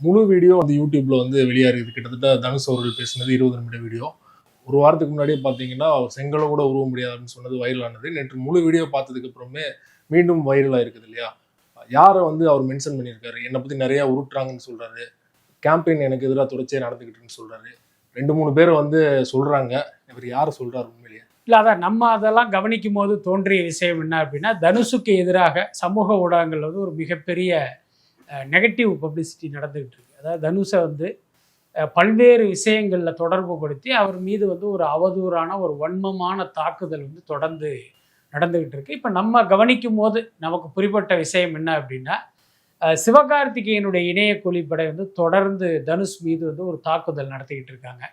முழு வீடியோ அந்த யூடியூப்ல வந்து வெளியாகிருக்கு கிட்டத்தட்ட தனுஷ் அவர்கள் பேசினது இருபது நிமிட வீடியோ. ஒரு வாரத்துக்கு முன்னாடியே பார்த்தீங்கன்னா அவர் செங்கலை கூட உருவ முடியாதுன்னு சொன்னது வைரலானது நேற்று முழு வீடியோ பார்த்ததுக்கு அப்புறமே மீண்டும் வைரலாக இருக்குது இல்லையா? யாரை வந்து அவர் மென்ஷன் பண்ணியிருக்காரு? என்னை பற்றி நிறையா உருட்டுறாங்கன்னு சொல்கிறாரு கேம்பெயின் எனக்கு எதிராக தொடர்ச்சியாக நடந்துக்கிட்டுன்னு சொல்கிறாரு ரெண்டு மூணு பேர் வந்து சொல்கிறாங்க இவர் யார் சொல்கிறார் உண்மையிலேயே? இல்லை அதான் நம்ம அதெல்லாம் கவனிக்கும் போது தோன்றிய விஷயம் என்ன அப்படின்னா தனுஷுக்கு எதிராக சமூக ஊடகங்கள் வந்து ஒரு மிகப்பெரிய நெகட்டிவ் பப்ளிசிட்டி நடந்துகிட்டு இருக்கு. அதாவது தனுஷை வந்து பல்வேறு விஷயங்களில் தொடர்பு படுத்தி அவர் மீது வந்து ஒரு அவதூறான ஒரு வன்மமான தாக்குதல் வந்து தொடர்ந்து நடந்துகிட்டு இருக்கு. இப்போ நம்ம கவனிக்கும் போது நமக்கு புரிபட்ட விஷயம் என்ன அப்படின்னா சிவகார்த்திகேயனுடைய இணைய கூலிப்படை வந்து தொடர்ந்து தனுஷ் மீது வந்து ஒரு தாக்குதல் நடத்திக்கிட்டு இருக்காங்க.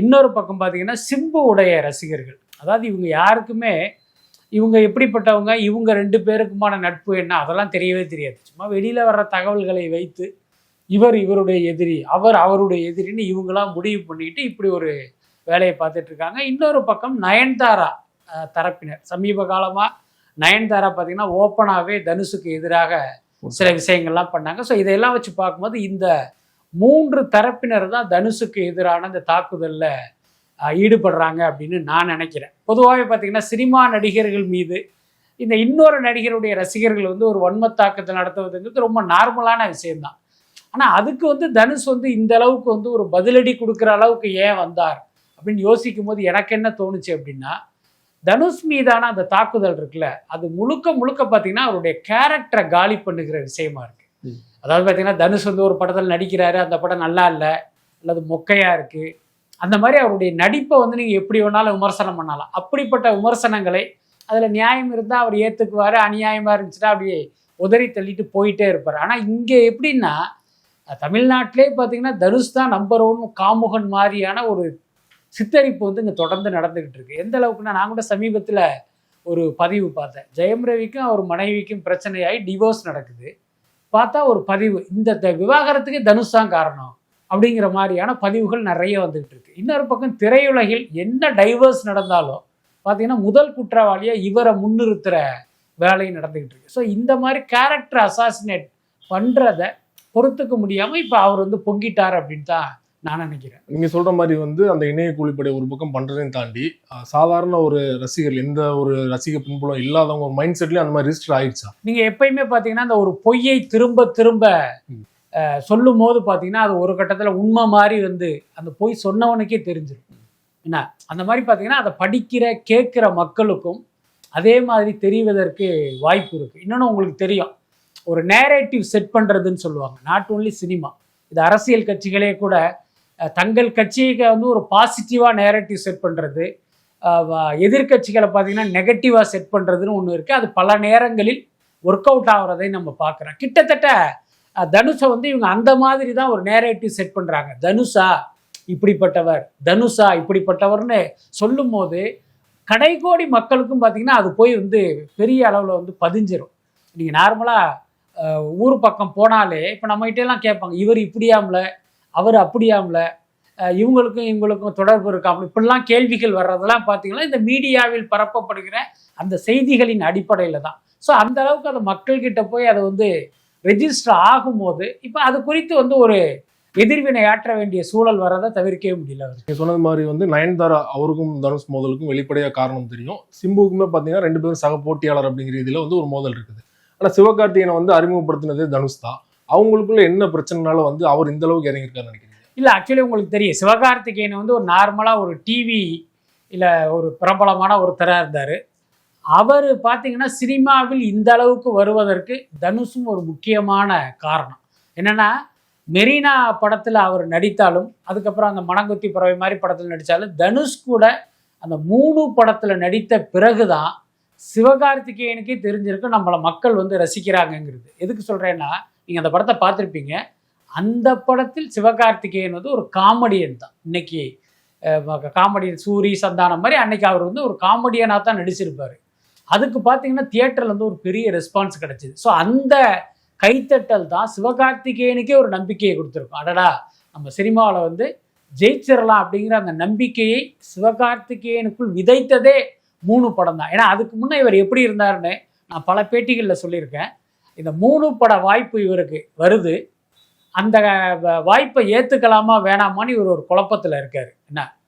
இன்னொரு பக்கம் பார்த்தீங்கன்னா சிம்பு உடைய ரசிகர்கள். அதாவது இவங்க யாருக்குமே இவங்க எப்படிப்பட்டவங்க இவங்க ரெண்டு பேருக்குமான நட்பு என்ன? அதெல்லாம் தெரியவே தெரியாது. சும்மா வெளியில் வர்ற தகவல்களை வைத்து இவர் இவருடைய எதிரி அவர் அவருடைய எதிரின்னு இவங்களாம் முடிவு பண்ணிட்டு இப்படி ஒரு வேலையை பார்த்துட்டு இருக்காங்க. இன்னொரு பக்கம் நயன்தாரா தரப்பினர். சமீப காலமாக நயன்தாரா பார்த்தீங்கன்னா ஓப்பனாகவே தனுஷுக்கு எதிராக சில விஷயங்கள்லாம் பண்ணாங்க. ஸோ இதையெல்லாம் வச்சு பார்க்கும்போது இந்த மூன்று தரப்பினர் தான் தனுஷுக்கு எதிரான இந்த தாக்குதலில் ஈடுபடுறாங்க அப்படின்னு நான் நினைக்கிறேன். பொதுவாகவே பார்த்தீங்கன்னா சினிமா நடிகர்கள் மீது இந்த இன்னொரு நடிகருடைய ரசிகர்கள் வந்து ஒரு வன்ம தாக்குதல் நடத்துவதுங்கிறது ரொம்ப நார்மலான விஷயம்தான். ஆனால் அதுக்கு வந்து தனுஷ் வந்து இந்த அளவுக்கு வந்து ஒரு பதிலடி கொடுக்குற அளவுக்கு ஏன் வந்தார் அப்படின்னு யோசிக்கும் போது எனக்கு என்ன தோணுச்சு அப்படின்னா தனுஷ் மீதான அந்த தாக்குதல் இருக்குல்ல அது முழுக்க முழுக்க பார்த்தீங்கன்னா அவருடைய கேரக்டரை காலி பண்ணுகிற விஷயமா இருக்கு. அதாவது பார்த்தீங்கன்னா தனுஷ் வந்து ஒரு படத்தில் நடிக்கிறாரு அந்த படம் நல்லா இல்லை அல்லது மொக்கையா இருக்கு அந்த மாதிரி அவருடைய நடிப்பை வந்து நீங்கள் எப்படி வேணாலும் விமர்சனம் பண்ணலாம். அப்படிப்பட்ட விமர்சனங்களை அதில் நியாயம் இருந்தால் அவர் ஏற்றுக்குவார் அநியாயமாக இருந்துச்சுன்னா அப்படியே உதறி தள்ளிட்டு போயிட்டே இருப்பார். ஆனால் இங்கே எப்படின்னா தமிழ்நாட்டிலே பார்த்தீங்கன்னா தனுஷ் தான் நம்பர் ஒன் காமுகன் மாதிரியான ஒரு சித்தரிப்பு வந்து இங்கே தொடர்ந்து நடந்துக்கிட்டு இருக்கு. எந்த அளவுக்குன்னா நான் கூட சமீபத்தில் ஒரு பதிவு பார்த்தேன். ஜெயம் ரவிக்கும் அவர் மனைவிக்கும் பிரச்சனையாகி டிவோர்ஸ் நடக்குது. பார்த்தா ஒரு பதிவு இந்த த- விவாகரத்துக்கு தனுஷ் தான் காரணம். அப்படிங்கிற மாதிரியான பதிவுகள் நிறைய வந்துகிட்டு இருக்கு. இன்னொரு பக்கம் திரையுலகில் என்ன டைவர்ஸ் நடந்தாலும் பார்த்தீங்கன்னா முதல் குற்றவாளியாக இவரை முன்னிறுத்துற வேலை நடந்துகிட்டு இருக்கு. ஸோ இந்த மாதிரி கேரக்டர் அசாசினேட் பண்ணுறத பொறுத்துக்க முடியாமல் இப்போ அவர் வந்து பொங்கிட்டார் அப்படின்னு தான் நான் நினைக்கிறேன். நீங்க சொல்ற மாதிரி வந்து அந்த இணைய கூலிப்படை ஒரு பக்கம் பண்றதையும் தாண்டி சாதாரண ஒரு ரசிகர் எந்த ஒரு ரசிக பின்புலம் இல்லாதவங்க ஒரு மைண்ட் செட்லயும் அந்த மாதிரி ரிஜிஸ்டர் ஆயிடுச்சா? நீங்கள் எப்பயுமே பார்த்தீங்கன்னா அந்த ஒரு பொய்யை திரும்ப திரும்ப சொல்லும் போது பார்த்தீங்கன்னா அது ஒரு கட்டத்தில் உண்மை மாதிரி வந்து அந்த பொய் சொன்னவனுக்கே தெரிஞ்சிடும் என்ன? அந்த மாதிரி பார்த்தீங்கன்னா அதை படிக்கிற கேட்குற மக்களுக்கும் அதே மாதிரி தெரிவதற்கு வாய்ப்பு இருக்குது இன்னொன்று உங்களுக்கு தெரியும். ஒரு நேரேட்டிவ் செட் பண்ணுறதுன்னு சொல்லுவாங்க. நாட் ஓன்லி சினிமா இது அரசியல் கட்சிகளே கூட தங்கள் கட்சிக்கு வந்து ஒரு பாசிட்டிவாக நேரேட்டிவ் செட் பண்ணுறது எதிர்கட்சிகளை பார்த்தீங்கன்னா நெகட்டிவாக செட் பண்ணுறதுன்னு ஒன்று இருக்குது அது பல நேரங்களில் ஒர்க் அவுட் ஆகிறதை நம்ம பார்க்குறோம் கிட்டத்தட்ட தனுஷை வந்து இவங்க அந்த மாதிரி தான் ஒரு நேரேட்டிவ் செட் பண்ணுறாங்க தனுஷா இப்படிப்பட்டவர் தனுஷா இப்படிப்பட்டவர்னு சொல்லும்போது கடைக்கோடி மக்களுக்கும் பார்த்தீங்கன்னா அது போய் வந்து பெரிய அளவில் வந்து பதிஞ்சிரும். நீங்கள் நார்மலாக ஊர் பக்கம் போனாலே இப்போ நம்மகிட்ட எல்லாம் கேட்பாங்க இவர் இப்படியாம்ல அவர் அப்படியாமல இவங்களுக்கும் இவங்களுக்கும் தொடர்பு இருக்காமல் இப்படிலாம் கேள்விகள் வர்றதெல்லாம் பார்த்தீங்கன்னா இந்த மீடியாவில் பரப்பப்படுகிற அந்த செய்திகளின் அடிப்படையில் தான். ஸோ அந்த அளவுக்கு அதை மக்கள்கிட்ட போய் அதை வந்து ரெஜிஸ்டர் ஆகும்போது இப்போ அது குறித்து வந்து ஒரு எதிர்வினை ஆற்ற வேண்டிய சூழல் வரதை தவிர்க்கவே முடியல நீங்க சொன்னது மாதிரி வந்து நயன்தாரா அவருக்கும் தனுஷ் மோதலுக்கும் வெளிப்படையா காரணம் தெரியும். சிம்புக்குமே பாத்தீங்கன்னா ரெண்டு பேரும் சக போட்டியாளர் அப்படிங்கிற இதுல வந்து ஒரு மோதல் இருக்குது. ஆனா சிவகார்த்திகேயனை வந்து அறிமுகப்படுத்தினதே தனுஷ் தான். அவங்களுக்குள்ள என்ன பிரச்சனைனால வந்து அவர் இந்த அளவுக்கு இறங்கியிருக்காருன்னு நினைக்கிறீங்க? இல்லை ஆக்சுவலி உங்களுக்கு தெரியும். சிவகார்த்திகேயன் வந்து ஒரு நார்மலாக ஒரு டிவி இல்லை ஒரு பிரபலமான ஒருத்தராக இருந்தார். அவர் பார்த்தீங்கன்னா சினிமாவில் இந்த அளவுக்கு வருவதற்கு தனுஷும் ஒரு முக்கியமான காரணம். என்னென்னா மெரினா படத்தில் அவர் நடித்தாலும் அதுக்கப்புறம் அந்த மணங்குத்தி பறவை மாதிரி படத்தில் நடித்தாலும் தனுஷ் கூட அந்த மூணு படத்தில் நடித்த பிறகு தான் சிவகார்த்திகேயனுக்கே தெரிஞ்சிருக்கு நம்மளை மக்கள் வந்து ரசிக்கிறாங்கங்கிறது. எதுக்கு சொல்கிறேன்னா நீங்கள் அந்த படத்தை பார்த்துருப்பீங்க. அந்த படத்தில் சிவகார்த்திகேயன் வந்து ஒரு காமெடியன் தான். இன்னைக்கு காமெடியன் சூரி சந்தானம் மாதிரி அன்னைக்கு அவர் வந்து ஒரு காமெடியனாக தான் நடிச்சிருப்பார். அதுக்கு பார்த்தீங்கன்னா தியேட்டரில் வந்து ஒரு பெரிய ரெஸ்பான்ஸ் கிடைச்சிது. ஸோ அந்த கைத்தட்டல் தான் சிவகார்த்திகேயனுக்கே ஒரு நம்பிக்கையை கொடுத்துருக்கும். அடடா நம்ம சினிமாவில் வந்து ஜெயிச்சிடலாம் அப்படிங்கிற அந்த நம்பிக்கையை சிவகார்த்திகேயனுக்குள் விதைத்ததே மூணு படம் தான். ஏன்னா அதுக்கு முன்னே இவர் எப்படி இருந்தாருன்னு நான் பல பேட்டிகளில் சொல்லியிருக்கேன். இந்த மூணு பட வாய்ப்பு இவருக்கு வருது. அந்த வ- வாய்ப்பை ஏற்றுக்கலாமா வேணாமான்னு இவர் ஒரு குழப்பத்தில் இருக்கார். என்ன?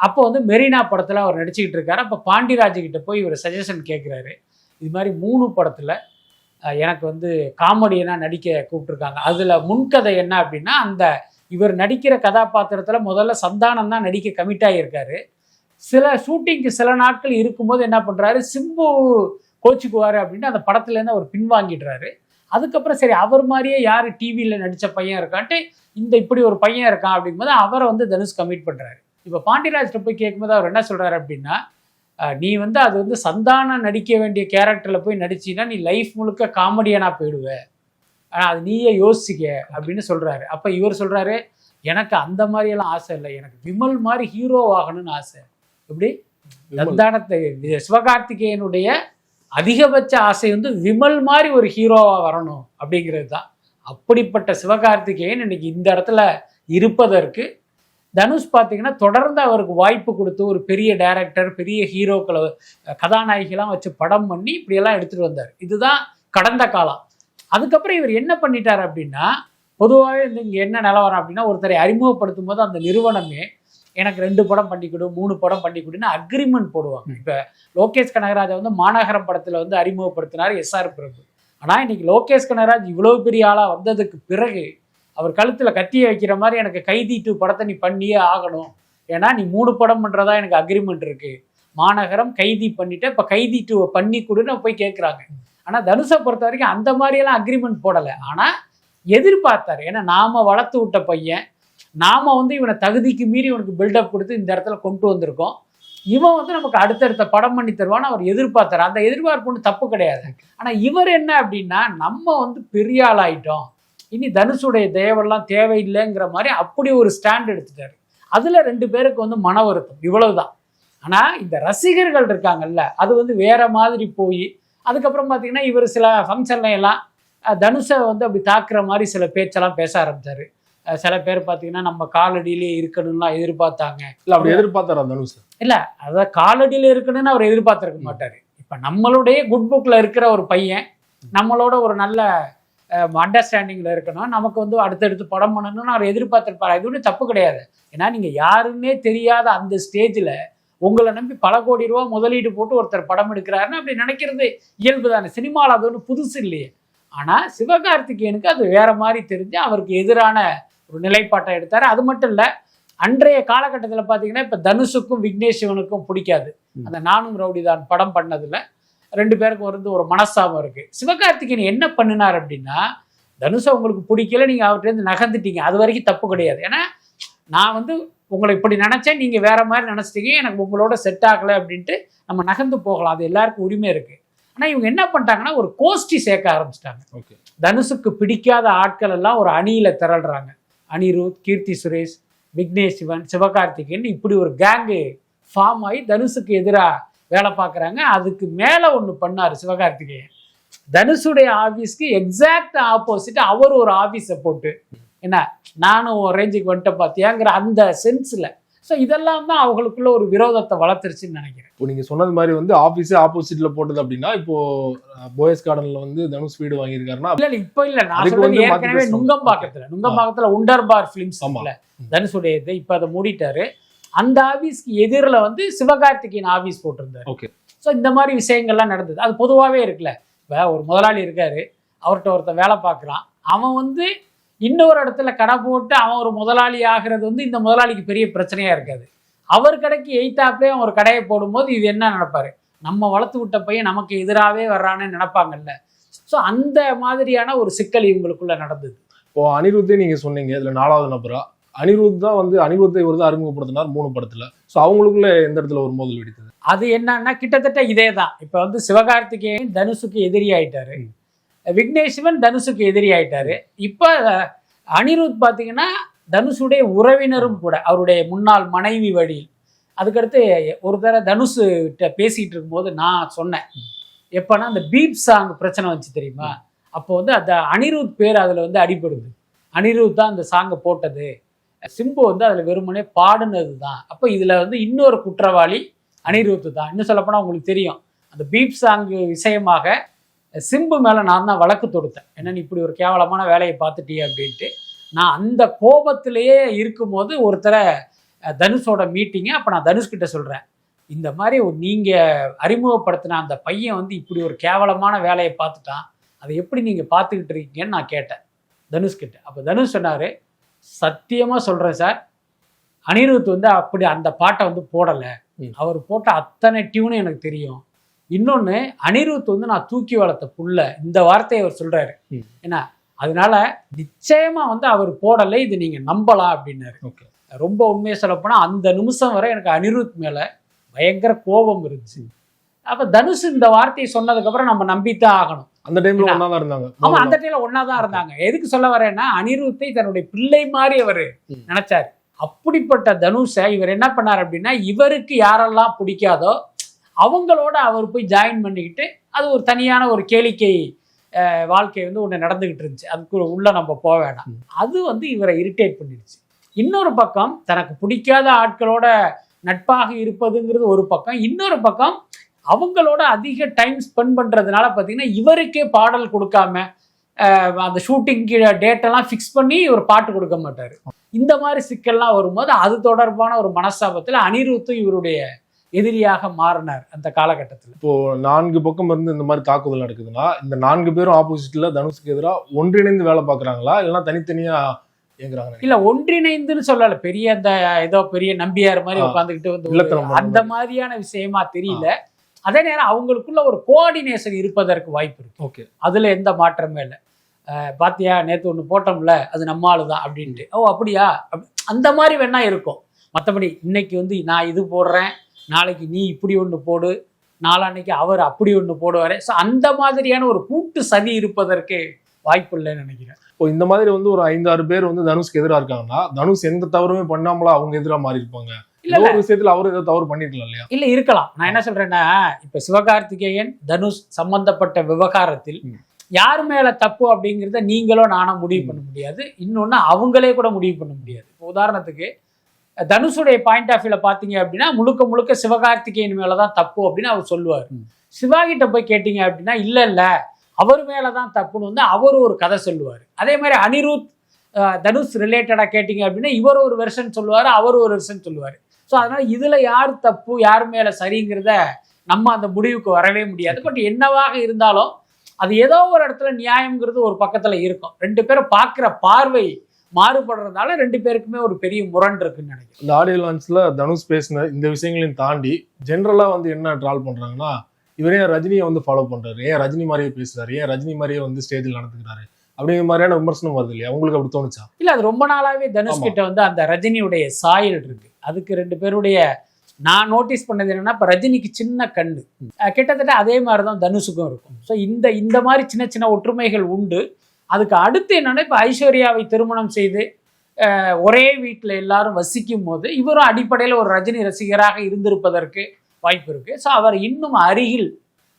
அப்போ வந்து மெரினா படத்தில் அவர் நடிச்சுக்கிட்டு இருக்காரு. அப்போ பாண்டிராஜு கிட்ட போய் இவர் சஜஷன் கேட்குறாரு இது மாதிரி மூணு படத்தில் எனக்கு வந்து காமெடியனாக நடிக்க கூப்பிட்ருக்காங்க அதில் முன்கதை என்ன அப்படின்னா அந்த இவர் நடிக்கிற கதாபாத்திரத்தில் முதல்ல சந்தானம் தான் நடிக்க கமிட் ஆகியிருக்காரு. சில ஷூட்டிங்க்கு சில நாட்கள் இருக்கும்போது என்ன பண்ணுறாரு சிம்பு கோச்சுக்குவார் அப்படின்னு அந்த படத்துலேருந்து அவர் பின்வாங்கிடுறாரு. அதுக்கப்புறம் சரி அவர் மாதிரியே யார் டிவியில் நடித்த பையன் இருக்கான்ட்டு இந்த இப்படி ஒரு பையன் இருக்கான் அப்படிங்கும்போது அவரை வந்து தனுஷ் கமிட் பண்ணுறாரு இப்போ பாண்டியராஜ்கிட்ட போய் கேட்கும்போது அவர் என்ன சொல்கிறாரு அப்படின்னா நீ வந்து அது வந்து சந்தானம் நடிக்க வேண்டிய கேரக்டரில் போய் நடிச்சின்னா நீ லைஃப் முழுக்க காமெடியனாக போயிடுவ. ஆனால் அது நீயே யோசிக்க அப்படின்னு சொல்கிறாரு அப்போ இவர் சொல்கிறாரு எனக்கு அந்த மாதிரியெல்லாம் ஆசை இல்லை. எனக்கு விமல் மாதிரி ஹீரோ ஆகணும்னு ஆசை. எப்படி. சந்தானத்தை சிவகார்த்திகேயனுடைய அதிகபட்ச ஆசை வந்து விமல் மாதிரி ஒரு ஹீரோவா வரணும் அப்படிங்கிறது தான். அப்படிப்பட்ட சிவகார்த்திகேயன் இன்னைக்கு இந்த இடத்துல இருப்பதற்கு தனுஷ் பார்த்தீங்கன்னா தொடர்ந்து அவருக்கு வாய்ப்பு கொடுத்து ஒரு பெரிய டைரக்டர் பெரிய ஹீரோக்களை கதாநாயகிலாம் வச்சு படம் பண்ணி இப்படியெல்லாம் எடுத்துட்டு வந்தார். இதுதான் கடந்த காலம். அதுக்கப்புறம் இவர் என்ன பண்ணிட்டார் அப்படின்னா பொதுவாகவே வந்து இங்கே என்ன நிலவரம் அப்படின்னா ஒருத்தரை அறிமுகப்படுத்தும் போது அந்த நிறுவனமே எனக்கு ரெண்டு படம் பண்ணி கொடு மூணு படம் பண்ணி கொடுன்னு அக்ரிமெண்ட் போடுவாங்க. இப்போ லோகேஷ் கனகராஜா வந்து மாநகரம் படத்தில் வந்து அறிமுகப்படுத்தினார் எஸ்ஆர் பிரபு. ஆனால் இன்னைக்கு லோகேஷ் கனகராஜ் இவ்வளோ பெரிய ஆளாக வந்ததுக்கு பிறகு அவர் கழுத்தில் கத்தியை வைக்கிற மாதிரி எனக்கு கைதி டூ படத்தை நீ பண்ணியே ஆகணும். ஏன்னா நீ மூணு படம் பண்ணுறதா எனக்கு அக்ரிமெண்ட் இருக்குது மாநகரம் கைதி பண்ணிட்டு இப்போ கைதி டூவை பண்ணி கொடுன்னு போய் கேட்குறாங்க ஆனால் தனுஷை பொறுத்த வரைக்கும் அந்த மாதிரியெல்லாம் அக்ரிமெண்ட் போடலை. ஆனால் எதிர்பார்த்தார். ஏன்னா நாம் வளர்த்து விட்ட பையன். நாம் வந்து இவனை தகுதிக்கு மீறி இவனுக்கு பில்டப் கொடுத்து இந்த இடத்துல கொண்டு வந்திருக்கோம். இவன் வந்து நமக்கு அடுத்தடுத்த படம் பண்ணி தருவான்னு அவர் எதிர்பார்த்தார். அந்த எதிர்பார்ப்பு ஒன்றும் தப்பு கிடையாது. ஆனால் இவர் என்ன அப்படின்னா நம்ம வந்து பெரிய ஆள் ஆயிட்டோம் இனி தனுஷுடைய தயவெல்லாம் தேவையில்லைங்கிற மாதிரி அப்படி ஒரு ஸ்டாண்ட் எடுத்துட்டாரு. அதில் ரெண்டு பேருக்கு வந்து மன வருத்தம். இவ்வளவுதான். ஆனால் இந்த ரசிகர்கள் இருக்காங்கல்ல அது வந்து வேற மாதிரி போய் அதுக்கப்புறம் பார்த்தீங்கன்னா இவர் சில ஃபங்க்ஷன்ல எல்லாம் தனுஷை வந்து அப்படி தாக்குற மாதிரி சில பேச்செல்லாம் பேச ஆரம்பிச்சாரு. அஹ், சில பேர் பார்த்தீங்கன்னா நம்ம காலடியிலே இருக்கணும்லாம் எதிர்பார்த்தாங்க. இல்ல அப்படி எதிர்பார்த்தாரா தனுஷ்? இல்ல அதாவது காலடியில் இருக்கணும்னு அவர் எதிர்பார்த்திருக்க மாட்டாரு. இப்ப நம்மளுடைய குட் புக்ல இருக்கிற ஒரு பையன் நம்மளோட ஒரு நல்ல அண்டர்ஸ்டாண்டிங்ல இருக்கணும். நமக்கு வந்து அடுத்தடுத்து படம் பண்ணணும்னு அவர் எதிர்பார்த்திருப்பாரு. அது ஒன்றும் தப்பு கிடையாது. ஏன்னா நீங்க யாருன்னே தெரியாத அந்த ஸ்டேஜ்ல உங்களை நம்பி பல கோடி ரூபா முதலீடு போட்டு ஒருத்தர் படம் எடுக்கிறாருன்னு அப்படி நினைக்கிறது இயல்பு தானே. சினிமாவில் அது ஒன்றும் புதுசு இல்லையே. ஆனால் சிவகார்த்திகேயனுக்கு அது வேற மாதிரி தெரிஞ்சு அவருக்கு எதிரான ஒரு நிலைப்பாட்டை எடுத்தார். அது மட்டும் இல்லை அன்றைய காலகட்டத்தில் பார்த்தீங்கன்னா இப்போ தனுஷுக்கும் விக்னேஷ் சிவனுக்கும் பிடிக்காது. அந்த நானும் ரவுடிதான் படம் பண்ணதுல. ரெண்டு பேருக்கும் வந்து ஒரு மனஸ்தாபம் இருக்கு. சிவகார்த்திகேயன் என்ன பண்ணினார் அப்படின்னா தனுஷை உங்களுக்கு பிடிக்கல நீங்கள் அவர்கிட்ட நகர்ந்துட்டீங்க. அது வரைக்கும் தப்பு கிடையாது. ஏன்னா நான் வந்து உங்களை இப்படி நினச்சேன் நீங்கள் வேற மாதிரி நினச்சிட்டீங்க எனக்கு உங்களோட செட் ஆகலை அப்படின்ட்டு நம்ம நகர்ந்து போகலாம். அது எல்லாருக்கும் உரிமை இருக்கு. ஆனால் இவங்க என்ன பண்ணிட்டாங்கன்னா ஒரு கோஷ்டி சேர்க்க ஆரம்பிச்சிட்டாங்க. ஓகே. தனுஷுக்கு பிடிக்காத ஆட்கள் எல்லாம் ஒரு அணியில திரள்றாங்க. அனிருத் கீர்த்தி சுரேஷ் விக்னேஷ் சிவன் சிவகார்த்திகேயன் இப்படி ஒரு கேங்கு ஃபார்ம் ஆகி தனுஷுக்கு எதிராக வேலை பார்க்குறாங்க. அதுக்கு மேலே ஒன்று பண்ணார் சிவகார்த்திகேயன். தனுஷுடைய ஆஃபீஸ்க்கு எக்ஸாக்ட் ஆப்போசிட் அவர் ஒரு ஆஃபீஸை போட்டு என்ன நானும் ஒரு ரேஞ்சுக்கு வந்துட்ட பார்த்தியாங்கிற அந்த சென்ஸில் ஸோ இதெல்லாம் தான் அவங்களுக்குள்ள ஒரு விரோதத்தை வளர்த்துருச்சுன்னு நினைக்கிறேன். இப்போ நீங்க சொன்னது மாதிரி வந்து ஆபீஸே ஆப்போசிட்ல போட்டது அப்படின்னா இப்போ போயஸ் கார்டன்ல வந்து தனுஷ் வீடு வாங்கியிருக்காருன்னா இல்ல இப்ப இல்ல நான் சொல்றது ஏற்கனவே. நுங்கம்பாக்கத்துல நுங்கம்பாக்கத்துல உண்டர் பார் பிலிம்ஸ் ஆமா. இல்ல தனுஷுடைய இது இப்ப அதை மூடிட்டாரு. அந்த ஆபீஸ்க்கு எதிரில வந்து சிவகார்த்திகேயன் ஆபீஸ் போட்டிருந்தாரு. ஓகே. ஸோ இந்த மாதிரி விஷயங்கள்லாம் நடந்தது. அது பொதுவாகவே இருக்குல்ல. இப்போ ஒரு முதலாளி இருக்காரு. அவர்கிட்ட ஒருத்தன் வேலை பார்க்குறான். அவன் வந்து இன்னொரு இடத்துல கடை போட்டு அவன் ஒரு முதலாளி ஆகிறது வந்து இந்த முதலாளிக்கு பெரிய பிரச்சனையா இருக்காது. அவர் கடைக்கு எய்த்தாப்லேயே அவன் ஒரு கடையை போடும்போது இது என்ன நினைப்பாரு? நம்ம வளர்த்து விட்ட பையன் நமக்கு எதிராகவே வர்றான்னு நினைப்பாங்கல்ல. ஸோ அந்த மாதிரியான ஒரு சிக்கல் இவங்களுக்குள்ள நடந்தது. இப்போ அனிருத்தே நீங்க சொன்னீங்க இதுல நாலாவது நபரா? அனிருத் தான் வந்து அனிருத்தை இவர் தான் அறிமுகப்படுத்தினார் மூணு படத்துல. ஸோ அவங்களுக்குள்ள எந்த இடத்துல ஒரு மோதல் வெடித்தது? அது என்னன்னா கிட்டத்தட்ட இதே தான் இப்போ வந்து சிவகார்த்திகேயன் தனுஷுக்கு எதிரி ஆயிட்டாரு விக்னேஷ்வன் தனுஷுக்கு எதிரி ஆயிட்டாரு இப்போ அனிருத் பார்த்தீங்கன்னா தனுஷுடைய உறவினரும் கூட அவருடைய முன்னாள் மனைவி வழியில். அதுக்கடுத்து ஒரு தடவை தனுஷுகிட்ட பேசிகிட்டு இருக்கும்போது நான் சொன்னேன். எப்போனா அந்த பீப் சாங் பிரச்சனை வந்துச்சு தெரியுமா? அப்போ வந்து அந்த அனிருத் பேர் அதில் வந்து அடிபடுது. அனிருத் தான் அந்த சாங்கை போட்டது. சிம்பு வந்து அதில் வெறுமனே பாடுனது தான் அப்போ இதில் வந்து இன்னொரு குற்றவாளி அனிருத்து தான் இன்னும் சொல்லப்போனால் உங்களுக்கு தெரியும். அந்த பீப் சாங் விஷயமாக சிம்பு மேலே நான் தான் வழக்கு தொடுத்தேன். என்ன நீ இப்படி ஒரு கேவலமான வேலையை பார்த்துட்டியே அப்படின்ட்டு. நான் அந்த கோபத்திலேயே இருக்கும்போது ஒருத்தரை தனுஷோட மீட்டிங்கு அப்போ நான் தனுஷ்கிட்ட சொல்கிறேன் இந்த மாதிரி நீங்கள் அறிமுகப்படுத்தின அந்த பையன் வந்து இப்படி ஒரு கேவலமான வேலையை பார்த்துட்டான். அதை எப்படி நீங்கள் பார்த்துக்கிட்டு இருக்கீங்கன்னு நான் கேட்டேன். தனுஷ்கிட்ட. அப்போ தனுஷ் சொன்னார் சத்தியமாக சொல்கிறேன் சார். அனிருத் வந்து அப்படி அந்த பாட்டை வந்து போடலை. அவர் போட்ட அத்தனை டியூனும் எனக்கு தெரியும். இன்னொன்று அனிருத் வந்து நான் தூக்கி வளர்த்த புள்ள இந்த வார்த்தையை அவர் சொல்கிறாரு ம். என்ன அதனால நிச்சயமாக வந்து அவர் போடலை இது நீங்கள் நம்பலாம் அப்படின்னாரு. ரொம்ப உண்மையை சொல்லப்போனால் அந்த நிமிஷம் வரை எனக்கு அனிருத் மேலே பயங்கர கோபம் இருந்துச்சு. அப்போ தனுஷ் இந்த வார்த்தையை சொன்னதுக்கப்புறம் நம்ம நம்பித்தான் ஆகணும். அந்த டைம்ல? ஒன்னா தான் இருந்தாங்க. ஆமா அந்த டைம்ல ஒன்னா தான் இருந்தாங்க. எதுக்கு சொல்ல வரேன்னா அனிருத்தை தன்னுடைய பிள்ளை மாதிரி அவர். நினைச்சாரு. அப்படிப்பட்ட தனுஷை இவர் என்ன பண்ணார் அப்படின்னா இவருக்கு யாரெல்லாம் பிடிக்காதோ அவங்களோட அவர் போய் ஜாயின் பண்ணிக்கிட்டு அது ஒரு தனியான ஒரு கேளிக்கை வாழ்க்கை வந்து ஒன்று நடந்துகிட்டு இருந்துச்சு. அதுக்கு உள்ள நம்ம போக வேண்டாம். அது வந்து இவரை இரிட்டேட் பண்ணிடுச்சு. இன்னொரு பக்கம் தனக்கு பிடிக்காத ஆட்களோட நட்பாக இருப்பதுங்கிறது ஒரு பக்கம். இன்னொரு பக்கம் அவங்களோட அதிக டைம் ஸ்பெண்ட் பண்ணுறதுனால பார்த்தீங்கன்னா இவருக்கே பாடல் கொடுக்காம அந்த ஷூட்டிங் டேட்டெல்லாம் ஃபிக்ஸ் பண்ணி ஒரு பாட்டு கொடுக்க மாட்டார். இந்த மாதிரி சிக்கல்லாம் வரும்போது அது தொடர்பான ஒரு மனஸ்தாபத்தில் அனிருத்தும் இவருடைய எதிரியாக மாறினார் அந்த காலகட்டத்தில். இப்போ நான்கு பக்கம் இருந்து இந்த மாதிரி தாக்குதல் நடக்குதுன்னா இந்த நான்கு பேரும் ஆப்போசிட்ல தனுஷுக்கு எதிராக ஒன்றிணைந்து வேலை பார்க்கறாங்களா? இல்லைன்னா தனித்தனியா இயங்குறாங்க? இல்ல ஒன்றிணைந்துன்னு சொல்லல. பெரிய அந்த ஏதோ பெரிய நம்பியார் மாதிரி. உட்காந்துக்கிட்டு வந்து அந்த மாதிரியான விஷயமா தெரியல. அதே நேரம் அவங்களுக்குள்ள ஒரு கோஆர்டினேஷன் இருப்பதற்கு வாய்ப்பு இருக்கு. ஓகே. அதுல எந்த மாற்றமே இல்லை. பாத்தியா நேத்து ஒன்று போட்டோம்ல அது நம்ம ஆளு தான் அப்படின்ட்டு. ஓ அப்படியா? அப்படி- அந்த மாதிரி வேணா இருக்கும். மற்றபடி இன்னைக்கு வந்து நான் இது போடுறேன் நாளைக்கு நீ இப்படி ஒன்று போடு நாளான்னைக்கு அவர் அப்படி ஒன்று போடுவார். ஸோ அந்த மாதிரியான ஒரு கூட்டு சதி இருப்பதற்கு வாய்ப்பு இல்லைன்னு நினைக்கிறேன். இப்போ இந்த மாதிரி வந்து ஒரு ஐந்தாறு பேர் வந்து தனுஷ்க்கு எதிராக இருக்காங்கன்னா தனுஷ் எந்த தவறுமே பண்ணாமலா அவங்க எதிராக மாறி இருப்பாங்க இல்ல ஒரு விஷயத்துல அவரு ஏதோ தவறு பண்ணிருக்கலாம் இல்லையா? இல்ல இருக்கலாம். நான் என்ன சொல்றேன்னா இப்ப சிவகார்த்திகேயன் தனுஷ் சம்பந்தப்பட்ட விவகாரத்தில். யார் மேல தப்பு அப்படிங்கிறத நீங்களோ நானும் முடிவு பண்ண முடியாது. இன்னொன்னு அவங்களே கூட முடிவு பண்ண முடியாது. உதாரணத்துக்கு தனுஷுடைய பாயிண்ட் ஆஃப் வியூல பாத்தீங்க அப்படின்னா முழுக்க முழுக்க சிவகார்த்திகேயன் மேலதான் தப்பு அப்படின்னு அவர் சொல்லுவார். சிவா கிட்ட போய் கேட்டீங்க அப்படின்னா இல்ல இல்ல. அவர் மேலதான் தப்புன்னு வந்து அவர் ஒரு கதை சொல்லுவார். அதே மாதிரி அனிருத் தனுஷ் ரிலேட்டடா கேட்டீங்க அப்படின்னா இவர் ஒரு வெர்ஷன் சொல்லுவார் அவர் ஒரு வெர்ஷன் சொல்லுவார். ஸோ அதனால இதுல யார் தப்பு யார் மேல சரிங்கிறத நம்ம அந்த முடிவுக்கு வரவே முடியாது. பட் என்னவாக இருந்தாலும் அது ஏதோ ஒரு இடத்துல நியாயம்ங்கிறது ஒரு பக்கத்துல இருக்கும். ரெண்டு பேரும் பார்க்குற பார்வை மாறுபடுறதால ரெண்டு பேருக்குமே ஒரு பெரிய முரண் இருக்குன்னு நினைக்கிறேன். இந்த ஆடியோ லான்ச்ல தனுஷ் பேசின இந்த விஷயங்களையும் தாண்டி ஜென்ரலாக வந்து என்ன ட்ரால் பண்ணுறாங்கன்னா இவரே ரஜினியை வந்து ஃபாலோ பண்ணுறாரு ஏன் ரஜினி மாதிரியே பேசுகிறாரு ஏன் ரஜினி மாதிரியே வந்து ஸ்டேஜில் நடந்துக்கிறாரு? அப்படிங்கிற மாதிரியான விமர்சனம் வருது இல்லையா? உங்களுக்கு அப்படி தோணுச்சா? இல்ல அது ரொம்ப நாளாவே தனுஷ். கிட்ட வந்து அந்த ரஜினியுடைய சாயல் இருக்கு. அதுக்கு ரெண்டு பேருடைய நான் நோட்டீஸ் பண்ணது என்னன்னா இப்ப ரஜினிக்கு சின்ன கண்ணு. கிட்டத்தட்ட அதே மாதிரி தான் தனுஷுக்கும் இருக்கும். ஸோ இந்த இந்த மாதிரி சின்ன சின்ன ஒற்றுமைகள் உண்டு. அதுக்கு அடுத்து என்னன்னா இப்ப ஐஸ்வர்யாவை திருமணம் செய்து ஒரே வீட்டில் எல்லாரும் வசிக்கும் போது இவரும் அடிப்படையில் ஒரு ரஜினி ரசிகராக இருந்திருப்பதற்கு வாய்ப்பு இருக்கு. ஸோ அவர் இன்னும் அருகில்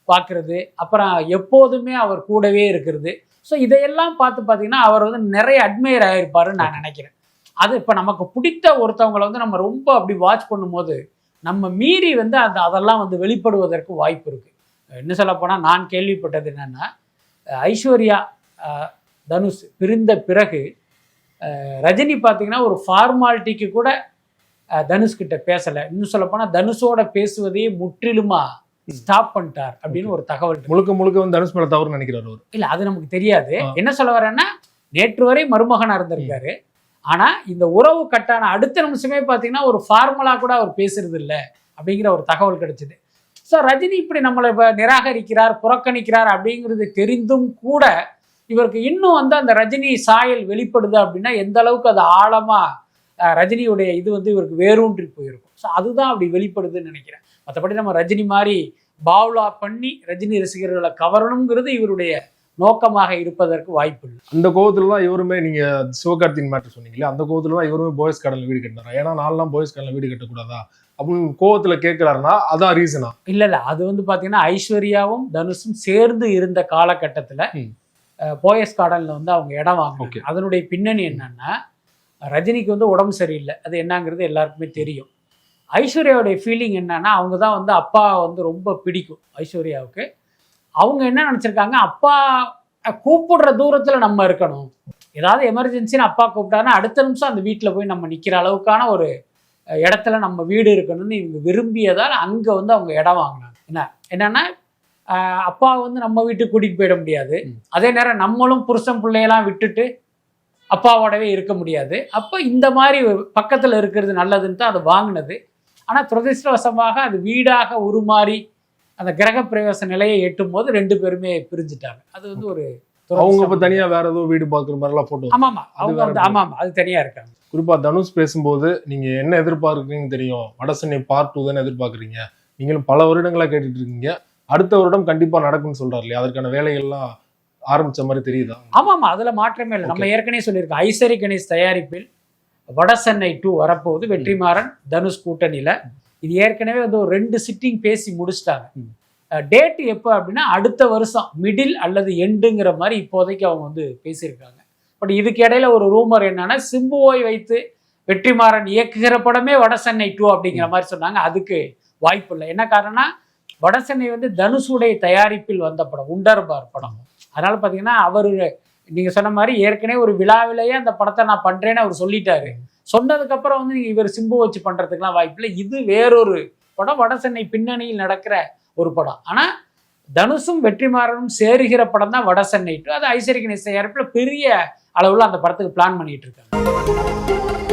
பார்க்கறது. அப்புறம் எப்போதுமே அவர் கூடவே இருக்கிறது. ஸோ இதையெல்லாம் பார்த்து பார்த்தீங்கன்னா அவர் வந்து நிறைய அட்மையர் ஆகிருப்பாருன்னு நான் நினைக்கிறேன். அது இப்போ நமக்கு பிடித்த ஒருத்தவங்களை வந்து நம்ம ரொம்ப அப்படி வாட்ச் பண்ணும்போது நம்ம மீறி வந்து அந்த அதெல்லாம் வந்து வெளிப்படுவதற்கு வாய்ப்பு இருக்குது என்ன சொல்லப்போனால் நான் கேள்விப்பட்டது என்னென்னா ஐஸ்வர்யா தனுஷ் பிரிந்த பிறகு ரஜினி பார்த்தீங்கன்னா ஒரு ஃபார்மாலிட்டிக்கு கூட தனுஷ்கிட்ட தனுஷ் பேசலை. இன்னும் சொல்லப்போனால் தனுஷோட பேசுவதே முற்றிலுமாக ஸ்டாப் பண்ணிட்டார் அப்படின்னு ஒரு தகவல். முழுக்க முழுக்க வந்து தனுஷ் மேல தவறு நினைக்கிறாரு அவர். இல்ல அது நமக்கு தெரியாது. என்ன சொல்ல வரேன்னா நேற்று வரை மருமகனா இருந்திருக்காரு. ஆனா இந்த உறவு கட்டான அடுத்த நிமிஷமே பாத்தீங்கன்னா ஒரு ஃபார்மலா கூட அவர் பேசுறது இல்ல அப்படிங்கிற ஒரு தகவல் கிடைச்சது. ஸோ ரஜினி இப்படி நம்மளை இப்ப நிராகரிக்கிறார் புறக்கணிக்கிறார் அப்படிங்கிறது தெரிந்தும் கூட இவருக்கு இன்னும் வந்து அந்த ரஜினி சாயல் வெளிப்படுது அப்படின்னா எந்த அளவுக்கு அது ஆழமா ரஜினியுடைய இது வந்து இவருக்கு வேரூன்றி போயிருக்கும். ஸோ அதுதான் அப்படி வெளிப்படுதுன்னு நினைக்கிறேன். மற்றபடி நம்ம ரஜினி மாதிரி பாவ்லா பண்ணி ரஜினி ரசிகர்களை கவரணுங்கிறது இவருடைய நோக்கமாக இருப்பதற்கு வாய்ப்பு இல்லை. அந்த கோவத்துல தான் இவருமே நீங்க சிவகார்த்தியின் மேட்டர் சொன்னீங்களே அந்த கோவத்துல தான் இவருமே போயஸ் கார்டன்ல வீடு கட்டினாரா? ஏன்னா நான்லாம் போயஸ் கார்டன்ல வீடு கட்டக்கூடாதா? அப்படின்னு கோவத்துல கேட்கிறாருன்னா அதான் ரீசனா இல்ல இல்ல. அது வந்து பாத்தீங்கன்னா ஐஸ்வர்யாவும் தனுஷும் சேர்ந்து இருந்த காலகட்டத்துல போயஸ் கார்டன்ல வந்து அவங்க இடம் Okay. அதனுடைய பின்னணி என்னன்னா ரஜினிக்கு வந்து உடம்பு சரியில்லை. அது என்னங்கிறது எல்லாருக்குமே தெரியும். ஐஸ்வர்யாவுடைய ஃபீலிங் என்னன்னா அவங்க தான் வந்து அப்பா வந்து ரொம்ப பிடிக்கும் ஐஸ்வர்யாவுக்கு. அவங்க என்ன நினச்சிருக்காங்க? அப்பா கூப்பிடுற தூரத்துல நம்ம இருக்கணும். ஏதாவது எமர்ஜென்சின்னு அப்பா கூப்பிட்டாருன்னா அடுத்த நிமிஷம் அந்த வீட்டில் போய் நம்ம நிற்கிற அளவுக்கான ஒரு இடத்துல நம்ம வீடு இருக்கணும்னு இவங்க விரும்பியதால் அங்கே வந்து அவங்க இடம் வாங்கினாங்க. என்ன? என்னன்னா அப்பா வந்து நம்ம வீட்டுக்கு கூட்டிகிட்டு போயிட முடியாது. அதே நேரம் நம்மளும் புருஷன் பிள்ளையெல்லாம் விட்டுட்டு அப்பாவோடவே இருக்க முடியாது. அப்போ இந்த மாதிரி பக்கத்தில் இருக்கிறது நல்லதுன்னு தான் அது வாங்கினது. ஆனால் துரதிருஷ்டவசமாக அது வீடாக உருமாறி அந்த கிரக பிரவேச நிலையை எட்டும் போது ரெண்டு பேருமே பிரிஞ்சுட்டாங்க. அது வந்து ஒரு அவங்க இப்ப துரதிர்ஷ்டம். தனியா வேற ஏதோ வீடு பாக்குற மாதிரி எல்லாம் போட்டோ ஆமாம். ஆமாம் அவங்க வந்து. ஆமாம் ஆமாம். அது தனியாக இருக்காங்க. குறிப்பா தனுஷ் பேசும்போது நீங்க என்ன எதிர்பார்க்குறீங்கன்னு தெரியும். வடசென்னை பார்ட் டூ தானே எதிர்பார்க்குறீங்க. நீங்களும் பல வருடங்களா கேட்டுட்டு இருக்கீங்க. அடுத்த வருடம் கண்டிப்பா நடக்கும்னு சொல்றாரு இல்லையா? அதற்கான வேலைகள்லாம் ஆரம்பிச்ச மாதிரி தெரியுதா? ஆமாம் ஆமாம் அதில் மாற்றமே இல்லை. நம்ம ஏற்கனவே சொல்லியிருக்கோம். ஐசரி கணேஷ் தயாரிப்பில் வடசென்னை டூ வரப்போகுது. வெற்றிமாறன் தனுஷ் கூட்டணியில். இது ஏற்கனவே வந்து ஒரு ரெண்டு சிட்டிங் பேசி முடிச்சிட்டாங்க. டேட் எப்போ அப்படின்னா அடுத்த வருஷம் மிடில் அல்லது எண்டுங்கிற மாதிரி இப்போதைக்கு அவங்க வந்து பேசியிருக்காங்க. பட் இதுக்கு இடையில ஒரு ரூமர் என்னன்னா சிம்புவை வைத்து வெற்றிமாறன் இயக்குகிற படமே வடசென்னை டூ அப்படிங்கிற மாதிரி சொன்னாங்க. அதுக்கு வாய்ப்பு இல்லை. என்ன காரணம்னா வடசென்னை வந்து தனுஷுடைய தயாரிப்பில் வந்த படம் உண்டர்பார் படம். அதனால் பார்த்தீங்கன்னா அவர் நீங்கள் சொன்ன மாதிரி ஏற்கனவே ஒரு விழாவிலேயே அந்த படத்தை நான் பண்ணுறேன்னு அவர் சொல்லிட்டாரு. சொன்னதுக்கப்புறம் வந்து நீங்கள் இவர் சிம்பு வச்சு பண்ணுறதுக்கெலாம் வாய்ப்பில்லை இது வேறொரு படம். வடசென்னை பின்னணியில் நடக்கிற ஒரு படம். ஆனால் தனுஷும் வெற்றிமாறனும் சேருகிற படம் தான் வடசென்னை டூ அது ஐஸ்வரி கணேஷ் தயாரிப்பில் பெரிய அளவில் அந்த படத்துக்கு பிளான் பண்ணிட்டு இருக்காங்க.